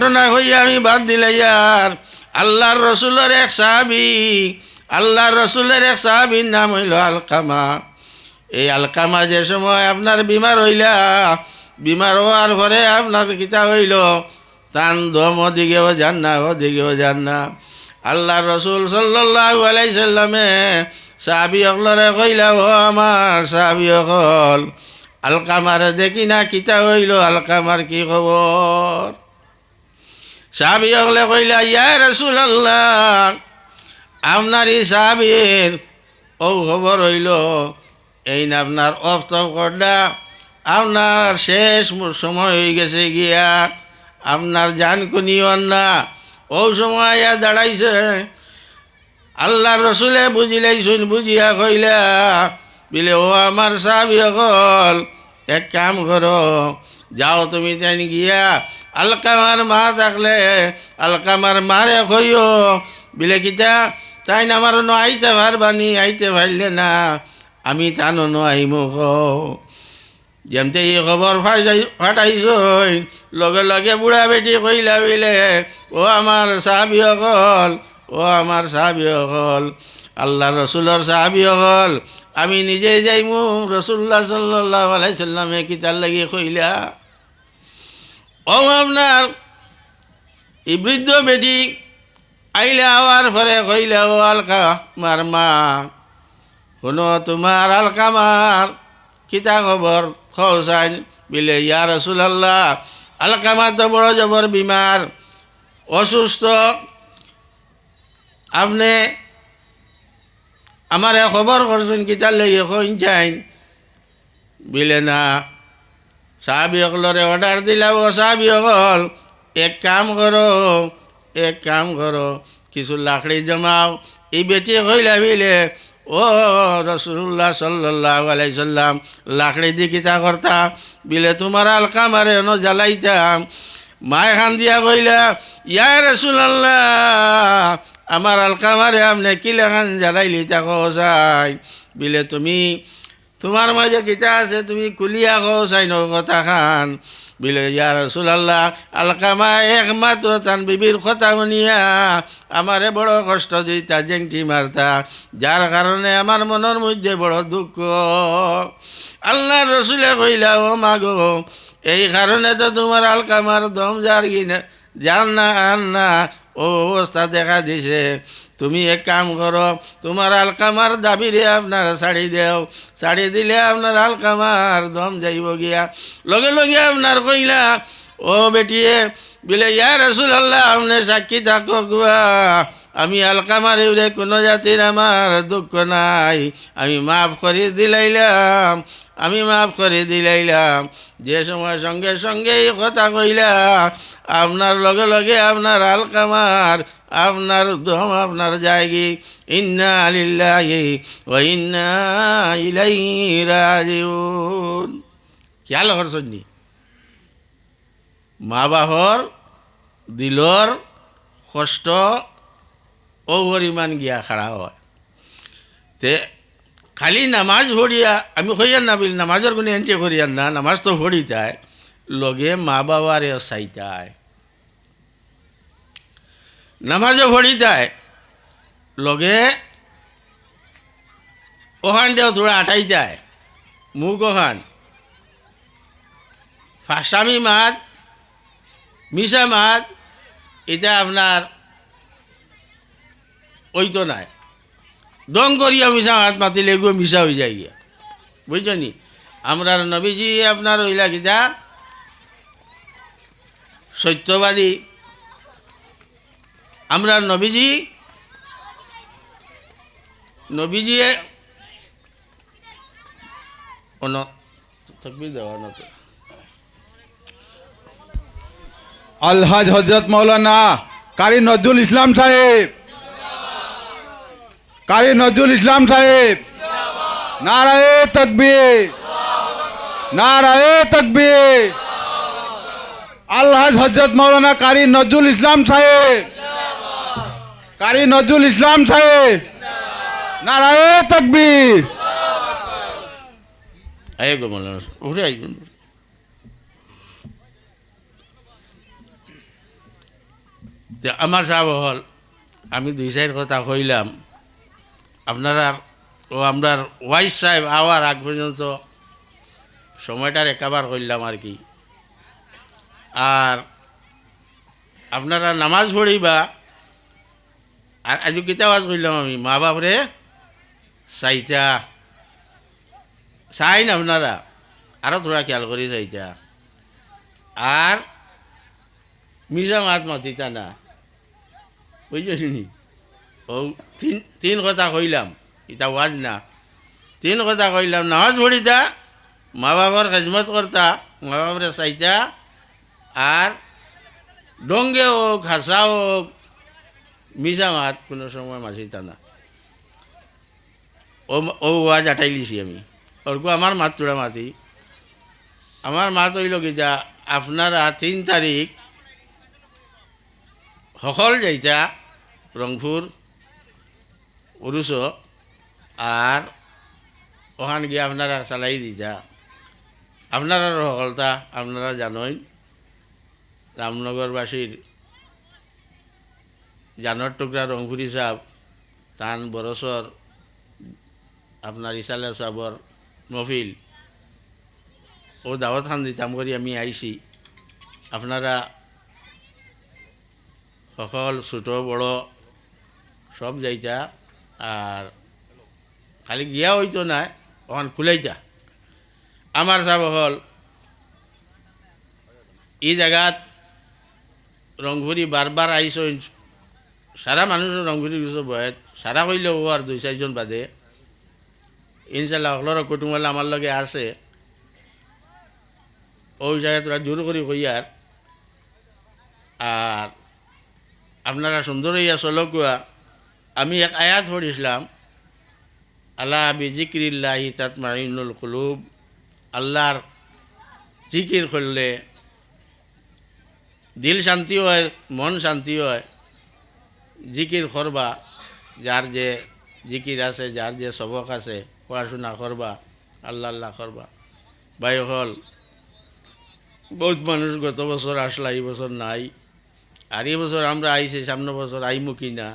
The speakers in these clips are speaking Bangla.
ঘটনা হইয়া আমি বাদ দিলাইয়ার আল্লাহর রসুলের এক সাহাবি, আল্লাহর রসুলের এক সাহাবির নাম হইল আলকামা। এই আলকামা যে সময় আপনার বিমার হইলা, বিমার হওয়ার পরে আপনার কিতা হইল? তান দম ওদিকেও যান না ওদিকেও যান না। আল্লাহ রসুল সাল্লাহ আলাইসাল্লামে সাহাবি অকলরে কইলা, ও আমার সাহাবি অকল, আলকামারে দেখি না কিতা হইল, আলকামার কি খবর? সাহাবি হলে কইলা, ইয়া রসুল আল্লাহ আপনার এই সাহাবির ও খবর হইল, এই না আপনার অফ তফ করডা আপনার শেষ সময় হয়ে গেছে গিয়া, আপনার জান কুনিও না, ও সময় ইয়া দাঁড়াইছে। আল্লাহ রসুলে বুঝিলাই শুন, বুঝিয়া কইলা, বিলে ও আমার সাহাবি অকল, এক কাম করো যাও তুমি তাই গিয়া আলকামার মা থাকলে আলকামার মারে কইও বিলে কিতা তাই আমার ন আইতে পারবানি আইতে পারলে না আমি তানো ন আইমো যেমতে খবর ফাটাই ফাটাইছ লগে লগে বুঢ়া বেটি কইলা বিলে ও আমার সাহাবি অকল ও আমার সাহাবি অকল আল্লাহ রসুলর সাহাবি অকল আমি নিজে যাইমু রসুল্লাহ সাল্লাহ আলাইসাল্লামে কিতার লাগি কইলা ও আপনার এই বৃদ্ধ বেটি আইলে আওয়ার পরে কইলা, ও আলকা মার মা, শুনো তোমার আলকামার কিতা খবর? খোসাইন বিলে, ইয়া রসুলাল্লাহ আলকামার তো বড় জবর বিমার, অসুস্থ। আপনি আমার খবর করছেন, কিতার লেগে কইন চাইন বিলে, না সাহাবি অকলরে অর্ডার দিলা ও সাহাবি অকল এক কাম করো, এক কাম করো, কিছু লাকড়ি জমাও। এই বেটি কইলা বিলে, ও রসুল্লাহ সাল্লাহ আলাইসাল্লাম লাকড়ি দি কিতা করতা? বিলে তোমার আলকা মারে ন জ্বালাইতাম। মায় খান দিয়া কইলা, ইয়া রসুল্লাহ আমার আলকা মারে আপনি কিলে খান জ্বালাইলি তা কসাই বিলে তুমি তোমার মাঝে কিতা আছে, তুমি কুলিয়া কসাই ন কথা খান। বিলে, ইয়া রসুলাল্লাহ আলকামা একমাত্র তান বিবির কথা শুনিয়া আমারে বড় কষ্ট দিতা জেংটি মারতা যার কারণে আমার মনের মধ্যে বড় দুঃখ। আল্লাহ রসুলে কইলা ও মাগো, এই কারণে তো তোমার আলকামার দম যার কিনা যার না আর না ও অবস্থা দেখা দিছে। তুমি এক কাম করো, তোমার আলকামার দাবিরে আপনার শাড়ি দেও। শাড়ি দিলে আপনার আলকামার দম যাইব গিয়া। লগে লগে আপনার কইলা, ও বেটিয়ে, বিলে ইয়া রসুল আল্লাহ আপনি সাক্ষী থাকো গুয়া। আমি আলকা আলকামার ইউরে কোনো জাতির আমার দুঃখ নাই। আমি মাফ করে দিলাইলাম, আমি মাফ করে দিলাইলাম। যে সময় সঙ্গে সঙ্গে এই কথা কইলা, আপনার লগে লগে আপনার আলকামার, আপনার দম আপনার জায়গি। ইন্না আলিল্লাহি ও ইন্না ইলাই রাজিউন। খেয়াল মা বাহর, দিলর কষ্ট ও পরিমাণ গিয়া খাড়া হয়। তে খালি নামাজ ভরিয়া আমি হইয়ার না বিল নামাজের কোনো এনটে করিয়ার না নামাজ তো ভরিতায় লগে মা বাবারে চাইতায় নামাজও ভরিতায় লগে ওখান দিয়েও তোরা আটাই যায় মুখ ওখান ফাঁসামি মাত মিশা মাত এটা আপনার ওই তো নাই। ডং করিয়া মিশা হাত মাতিলে এগুলো মিশা হয়ে যায় গিয়া। বুঝছনি আমরা নবীজি আপনার ওইলা কিতা সত্যবাদী। আমরা নবীজি নবীজি অন আলহাজ হজরত মৌলানা কারি নজরুল ইসলাম সাহেব। কারি নজরুল ইসলাম সাহেব। নারায়ে তকবীর। নারায়ে তকবীর। আলহাজ হজরত মৌলানা কারি নজরুল ইসলাম সাহেব। কারি নজরুল ইসলাম সাহেব। নারায়ে তকবীর। আমার সাহেব হল, আমি দুই সাইড কথা কইলাম। আপনারা, ও আপনার ওয়াইস সাহেব আওয়ার আগ পর্যন্ত সময়টার একাবার করলাম আর কি। আর আপনারা নামাজ পড়িবা, আর আজ কিতা আওয়াজ করলাম আমি? মা বাপরে চাইতা চাইন আপনারা আরও থোড়া খেয়াল করি চাইতা। আর মিজা মাত মাতিতা না? বুঝলি ও তিন তিন কথা কইলাম ইটা ওয়াজ না। তিন কথা কইলাম, নামাজ পড়িতা মা বাবার খেজমত করতা মা বাবারে চাইতা, আর ডঙ্গে হোক হাসা হোক মিজা মাত কোনো সময় মাছিতা না। ও ও ওয়াজ আটাই লিছি আমি। ওরকু আমার মাত তোরা মাতি। আমার মাত হইল যা আপনারা তিন তারিখ সকল যাইতা রংপুর উরুস আর ওখান গিয়ে আপনারা চালাই দিতা আপনারা সকলতা আপনারা জানেন রামনগরবাসীর জানৰ টুকরা রংপুরি সাহেব টান বরসর, আপনার ইসালে সাহেবর মফিল, ও দাওয়াত খান দিতাম করি আমি আইছি। আপনারা সকল ছোট, বড়, সব যাইতা। আর খালি গিয়া হইতো না, ওখান খুলাইতা। আমার সাহেব হল এই জায়গাত রংপুরি বারবার আইসইন সারা মানুষ রংপুরি গেছে বয়ত সারা কইলেও ও আর দুই চারজন বাদে। ইনশাল্লাহ সকলের কুটুমলা আমার লগে আছে। ওই জায়গায় তোরা জোর করি কইয়ার আর আপনারা সুন্দর হইয়া চলকুয়া। আমি এক আয়াত পড়িছিলাম, আল্লাহ বিজিক্রিল্লাহি তাত মাইনুল কুলুব আল্লাহর জিকির করলে দিল শান্তি হয়, মন শান্তি হয়। জিকির করবা, যার যে জিকির আছে, যার যে সবক আছে, পড়াশোনা করবা, আল্লাহ আল্লাহ করবা। ভাই হল, বহুত মানুষ গত বছর আসলা, এই বছর নাই। আর এই বছর আমরা আইছি, সামনে বছর আইমু কি না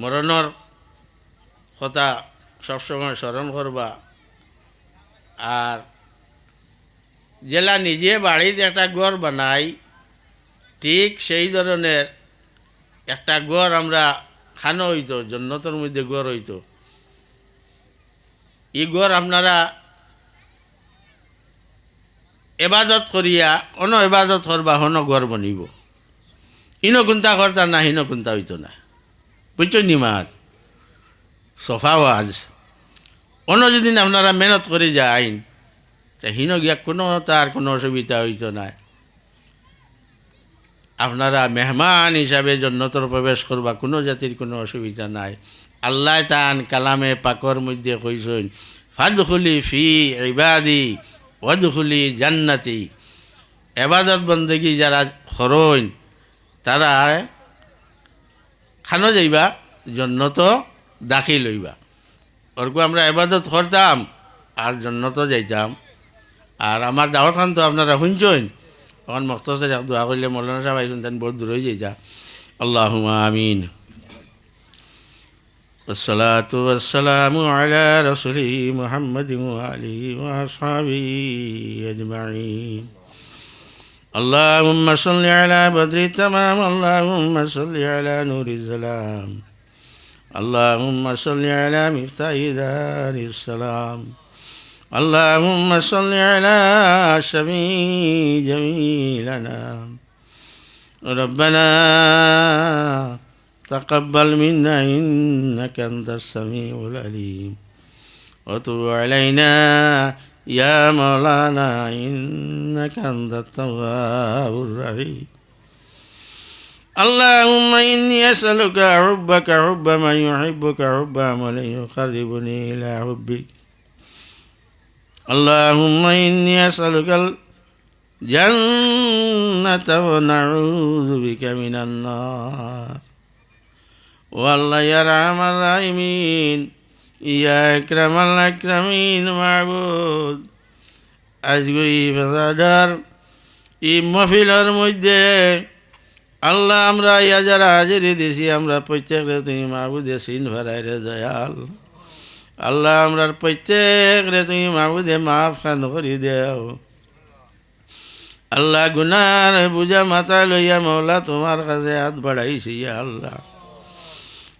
মরণর কথা সবসময় স্মরণ করবা আর জেলা নিজে বাড়িতে একটা ঘর বানাই, ঠিক সেই ধরনের একটা গড় আমরা খানো হইতো জন্নতর মধ্যে গড় হইতো। এই গড় আপনারা এবাদত করিয়া অন এবাদত করবা হন গড় বনিব। ইনো কোনটা করতা না, হিনো কোনটা হইতো না। বুঝছ নি মাত সফা আজ অন্য যদি আপনারা মেহনত করে যায় তা হিন গিয়া কোনো তার কোনো অসুবিধা হইতো না আপনারা মেহমান হিসাবে জন্নতর প্রবেশ করবা, কোনো জাতির কোনো অসুবিধা নাই। আল্লাহ তান কালামে পাকর মধ্যে কইসইন ফাদখুলি ফি ইবাদি ওয়াদখুলি জান্নাতি। এবাদত বন্দেগি যারা খরইন তারা খানো যাইবা জন্নত দাখিল হইবা ওরকম আমরা এবাদত করতাম আর জন্নত যাইতাম আর আমার দাওয়াত খান তো আপনারা শুনছেন তখন মক্তসের এক দোয়া করলে মৌলানা সাহেব আইসুন তেন বহুত দূর হয়ে যাইতা আল্লাহ আমিন والصلاة والسلام على رسوله محمد وآله وأصحابه أجمعين اللهم صل على بدر التمام اللهم صل على نور السلام اللهم صل على مفتاح دار السلام اللهم صل على شفيع جميلنا ربنا تقبل منا إنك أنت السميع العليم وتب علينا يا مولانا إنك أنت التواب الرحيم. اللهم إني أسألك حبك حب من يحبك حب عمل يقربني إلى حبك. اللهم إني أسألك الجنة ونعوذ بك من النار. والله يا أرحم الراحمين يا أكرم الأكرمين معبود আজকে এই ফেসাদার এই মফিলের মধ্যে আল্লাহ আমরা ইয়া যারা হাজিরি দিছি আমরা প্রত্যেকরে তুমি মাহবুদে সিন ভরাই রে দয়াল আল্লাহ আমরার প্রত্যেক রে তুমি মাহবুদে মাফ খান করি দেও আল্লাহ গুনার বুঝা মাথা লইয়া মৌলা তোমার কাছে হাত বাড়াইছি ইয়া আল্লাহ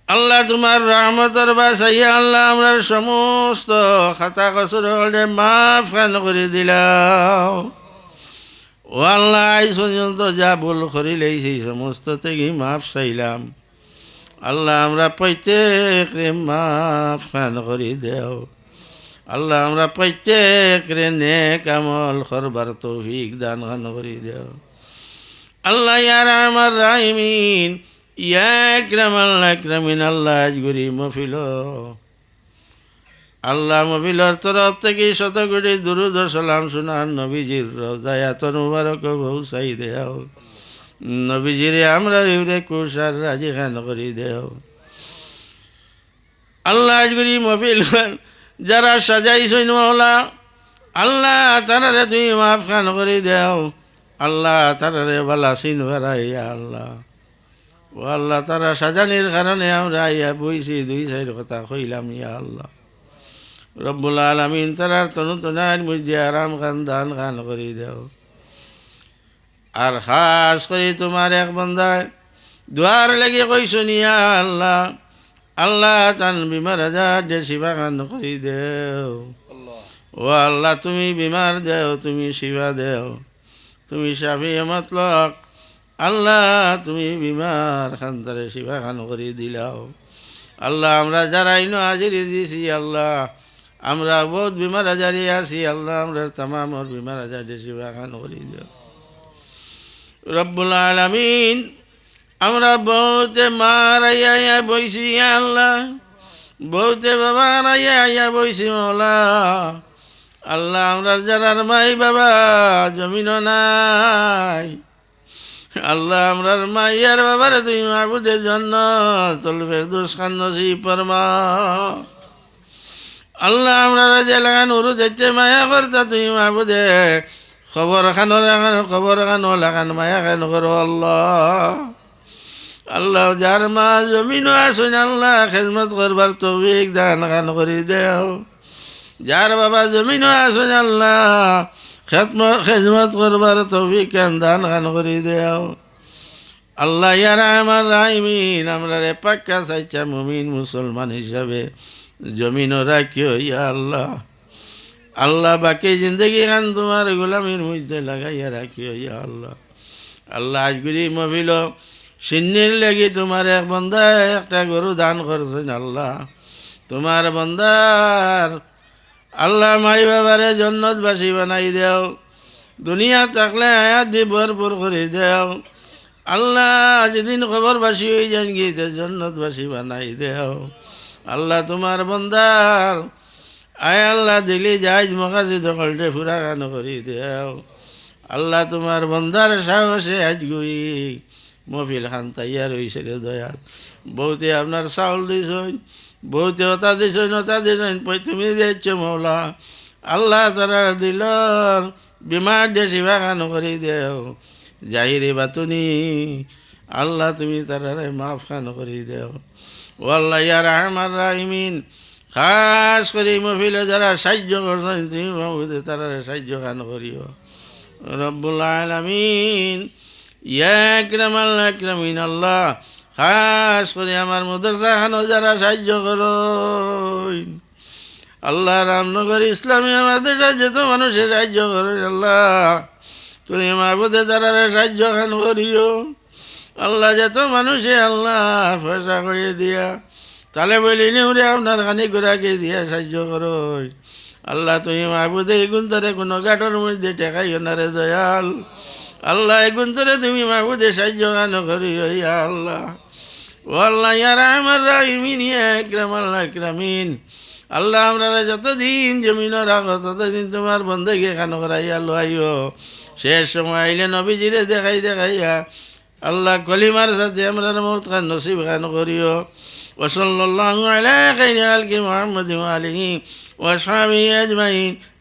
আল্লাহ তোমার রহমতর বাসাইয়া আল্লাহ আমরা সমস্ত খাতা কসুর হলে মাফ খান করে দিলাম? ও আল্লাহ আজ পর্যন্ত যা ভুল করিলে সেই সমস্ত থেকে মাফ চাইলাম। আল্লাহ আমরা প্রত্যেক রে মাফ খান করি দেও? আল্লাহ আমরা প্রত্যেক রে নেক আমল করবার তৌফিক দান খান করি দেও? আল্লাহ, ইয়ার আমার রাহিমিন ইয়াকরাম আল্লাহ একরামিন আল্লাহ মফিল। আল্লাহ মফিলর তরফ থেকে শত কোটি দুরুদ সালাম শোনার নবীজির রোজায়াতর মুবারক বহু চাই দেও। নবীজিরে আমরা রিউরে কুষার রাজি খান করি দেও। আল্লাহ আজ গুরি মফিল যারা সাজাইছই মৌলা আল্লাহ তারারে তুমি মাফ খান করে দেও। আল্লাহ তারারে বালা সিন ভরাইয়া আল্লাহ। ও আল্লাহ তারা সাজানির কারণে আমরা ইয়া বইছি দুই সাইড কথা কইলাম ইয়া আল্লাহ। রব্বুল আলমিন তারার তনু তনার মধ্যে আরাম খান দান খান করে দেও। আর খাস করে তোমার এক বন্ধায় দুয়ার লেগে কইছো নিয়া আল্লাহ। আল্লাহ তান বিমার আজার যে শিবা খান করি দেও। ও আল্লাহ তুমি বিমার দেও তুমি শিবা দেও। তুমি সাফি মতলক আল্লাহ, তুমি বিমার খান্তারে শিবা খান করে দিলাও। আল্লাহ, আমরা যারা ইনো হাজিরি দিয়েছি, আল্লাহ, আমরা বহুত বিমার আজারি আছি, আল্লাহ, আমরা তামামর বিমার আজার শিবা খান করে দিও রব্বুল আলমিন, আমরা বহুতে মার আইয়া আইয়া বইছি, আল্লাহ, বহুতে বাবার আইয়া আইয়া বইছি, মৌলা। আল্লাহ, আমরা যারার মাই বাবা জমিন নাই আল্লাহ আমরার মাইয়ার বাবারে তুই মাহবুদের জন্য তলবে দুষ্কান নসি পরমা আল্লাহ আমরা যে লাগান উরু দেখতে মায়া করতা তুই মাহবুদে খবর খানো লাগান খবর খানো লাগান মায়া খান করো আল্লাহ। আল্লাহ যার মা জমিনও আসুন, আল্লাহ খেজমত করবার তৌফিক দান খান করি দেও। যার বাবা জমিনও আসুন, আল্লাহ খেজমত করবার তৌফিক দান খান করি দেও আল্লাহ আমার রাইমিন আমরা রে পাক্কা চাইছা মুমিন মুসলমান হিসাবে জমিনও রাখিও ইয়া আল্লাহ আল্লাহ বাকি জিন্দগি খান তোমার গোলামির মধ্যে লাগাইয়া রাখিও ইয়া আল্লাহ আল্লাহ আজগুলি মহিল সিন্নির লাগি তোমার এক বন্ধায় একটা গরু দান করছেন আল্লাহ তোমার বন্দার আল্লাহ মাই বাবারে জন্নতবাসী বানাই দেও। দুনিয়া থাকলে আয়াত দি ভরপুর করে দেও। আল্লাহ যেদিন খবরবাসী হয়ে যান গিয়ে জন্নতবাসী বানাই দেও। আল্লাহ তোমার বন্দার, আয় আল্লাহ দিলি যাইজ মকাজি দখলটে ফুরা গান করি দেও। আল্লাহ তোমার বন্দার সাহসে আজ গুই। মফিল খান তাইয়ার হয়েছে রে দয়াল। বহুতে আপনার চাউল দিছেন বহুতে ওটা দিছেন ওটা দিছেন পই তুমি দিয়েছ মৌলা। আল্লাহ তারা দিল বিমার দিয়ে শিবা খান করি দেও। যাইরে বাতুনি, আল্লাহ তুমি তারারে মাফ খান করি দেও। ও আল্লাহ ইয়ার আমার রাহিমিন, খাস করে মফিলে যারা সাহায্য করছেন, তুমি তারারে সাহায্য খান করিও। রব্বুল আলমিন ইয়াকরাম আল্লাহ একরামিন আল্লাহ, খাস করে আমার মদরসা খানো যারা সাহায্য করো। আল্লাহ রামনগর ইসলামী আমার দেশের যেত মানুষের সাহায্য করো, আল্লাহ, তুমি মাহবুদে তারা সাহায্য খান করিও। আল্লাহ, যত মানুষে আল্লাহ পয়সা করিয়ে দিয়া তাহলে বলি নিউরে আপনার খানি গোড়াকে দিয়া সাহায্য করো। আল্লাহ, তুমি মাহবুদে এগুন তারে কোনো গাঁটর মধ্যে টেকাইও না রে দয়াল। আল্লাহ এগুন তোরে তুমি মাহবুদে সাহায্য গান করিও ইয়া আল্লাহ ও আল্লাহ ইয়ার আমার রাহিমিন একরাম আল্লাহ একরামিন আল্লাহ আমরা যতদিন জমিন রাখো ততদিন তোমার বন্ধকে খানো করাইয়া লোয়াইও শেষ সময় আইলে নবীজিরে দেখাই দেখাইয়া আল্লাহ কলিমার সাথে আমরা মত খান নসিব খান করিও وصلى الله على خير خلق محمد وآله وأصحابه أجمعين